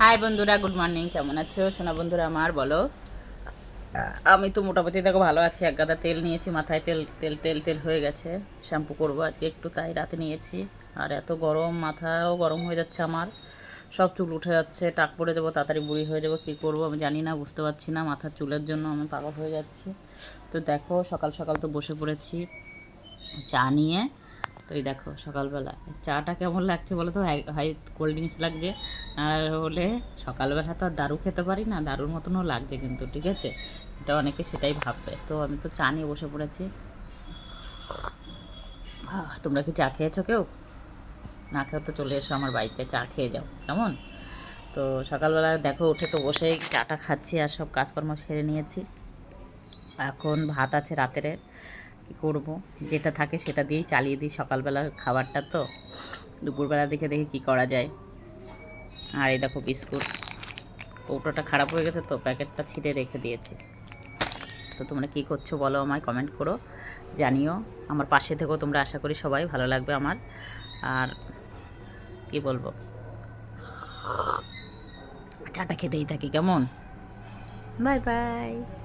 High বন্ধুরা good morning কেমন আছো? সোনা বন্ধুরা, আমার বলো। আমি তো মোটামুটি দেখো ভালো আছি। এক গাদা তেল নিয়েছি, মাথায় তেল তেল তেল তেল হয়ে গেছে। শ্যাম্পু করব আজকে একটু, তাই রাতে নিয়েছি। আর এত গরম, মাথাও গরম হয়ে যাচ্ছে আমার। সব চুল উঠে যাচ্ছে, টাক পড়ে যাব, তাড়াতাড়ি বুড়ি হয়ে যাব, কী করব আমি জানি না, বুঝতে পারছি না। মাথার চুলের জন্য আমি পাগল হয়ে যাচ্ছি। তো দেখো, সকাল সকাল তো বসে পড়েছি। চা নিয়ে তো এই দেখো সকালবেলা। চাটা কেমন লাগছে বলো তো? হাই কোল্ড ড্রিঙ্কস লাগছে আর হলে সকালবেলা তো আর দারু খেতে পারি না, দারুর মতনও লাগছে কিন্তু, ঠিক আছে? এটা অনেকে সেটাই ভাববে। তো আমি তো চা নিয়ে বসে পড়েছি। তোমরা কি চা খেয়েছো কেউ? না খেয়ে তো চলে এসো আমার বাড়িতে, চা খেয়ে যাও, কেমন? তো সকালবেলা দেখো, উঠে তো বসেই চাটা খাচ্ছি আর সব কাজকর্ম সেরে নিয়েছি। এখন ভাত আছে রাতের। করব। যেটা থাকে সেটা দিয়েই চালিয়ে দিই সকালবেলার খাবারটা তো। দুপুরবেলা দেখে দেখে কি করা যায়। আর এই দেখো বিস্কুট। কৌটোটা খারাপ হয়ে গেছে তো, প্যাকেটটা ছিঁড়ে রেখে দিয়েছি। তো তোমরা কী করছ বলো আমায় কমেন্ট করো, জানিও। আমার পাশে থেকেও তোমরা, আশা করি সবাই ভালো লাগবে আমার। আর কি বলব? চাটা খেতেই থাকি, কেমন? Bye bye.